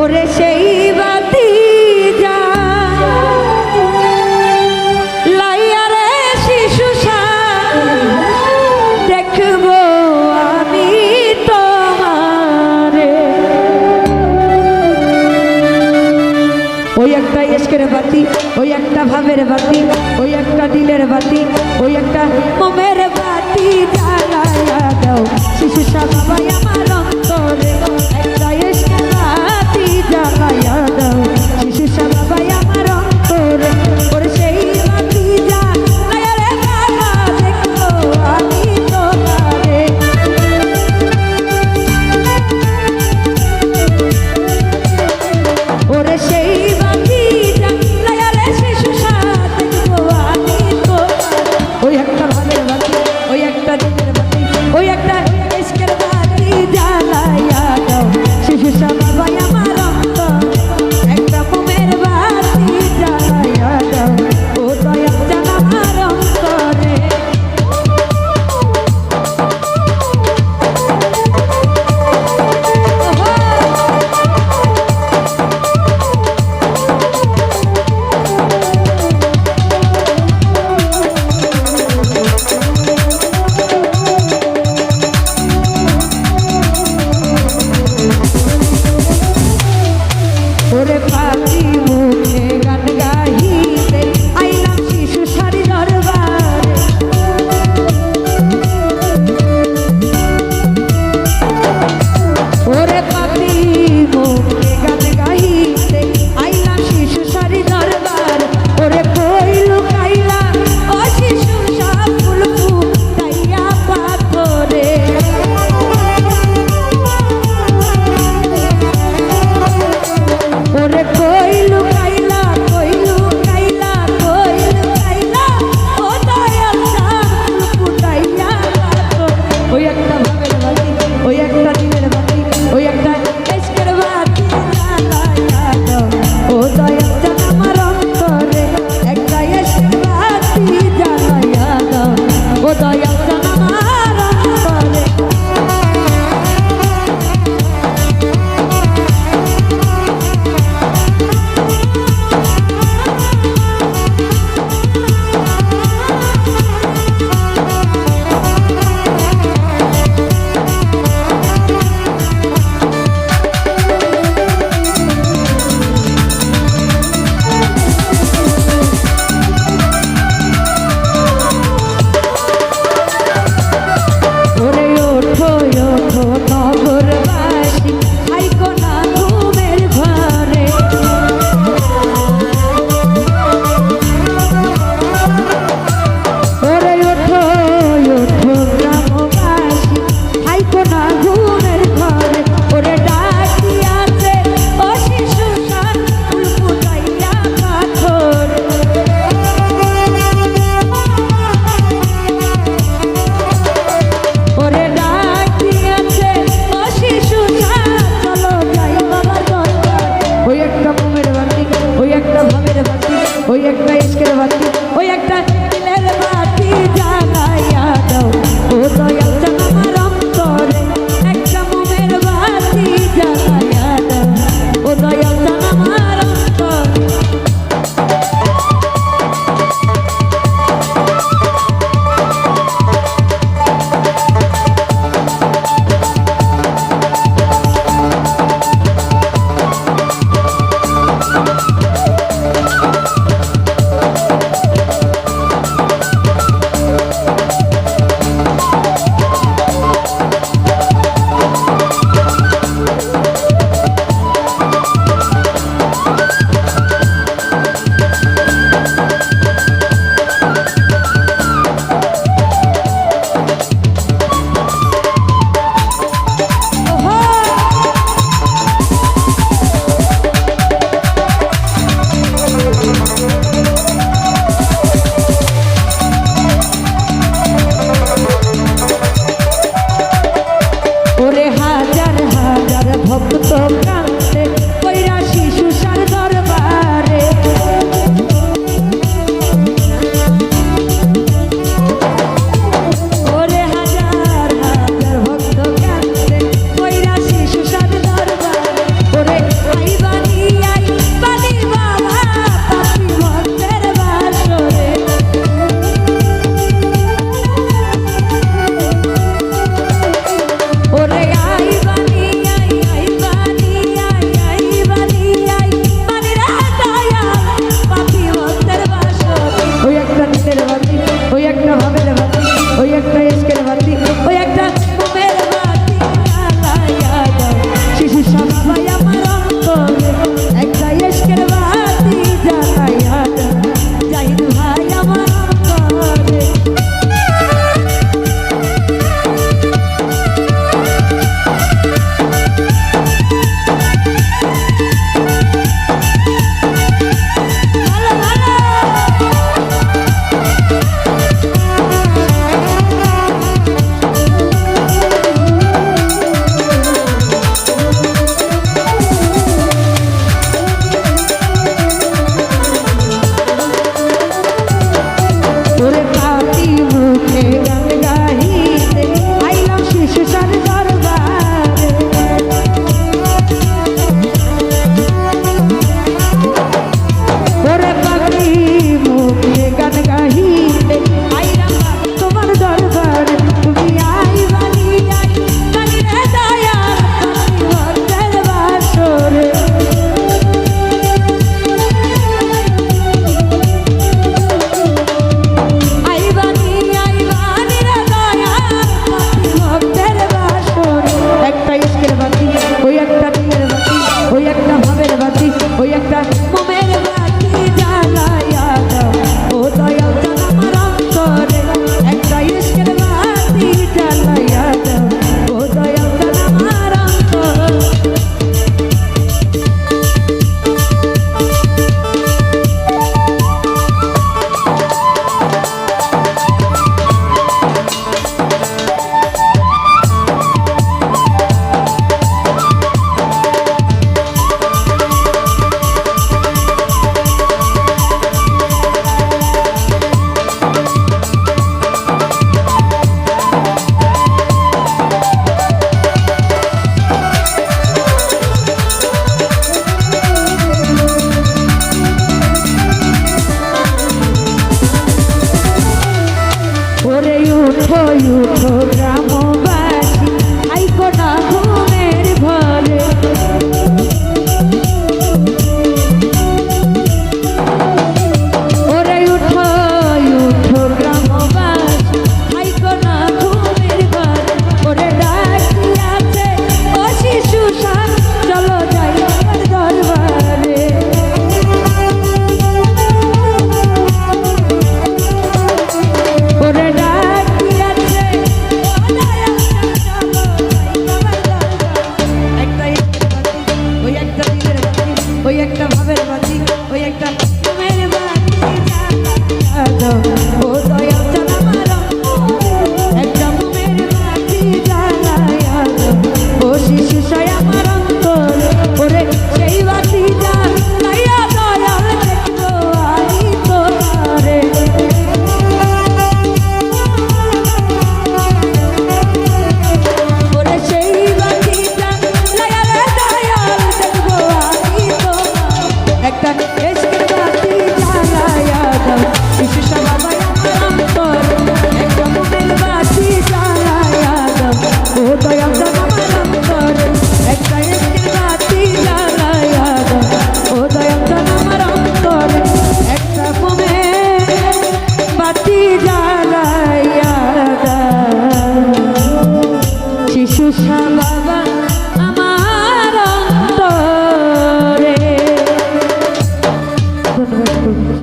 ওরে সেই বাতি যা। লাইয়া রে শিশু দেখব আমি তোমারে। ওই একটা ইস্কের বাতি, ওই একটা ভাবের বাতি, ওই একটা দিলের বাতি, ওই একটা মোমের বাতি জ্বালায়া দাও। শিশু সবাই আমার অন্তরে। ইশকের বাতি ওই একটা দিলের বাতি জ্বালাইয়া দাও। ও দয়া you. se llama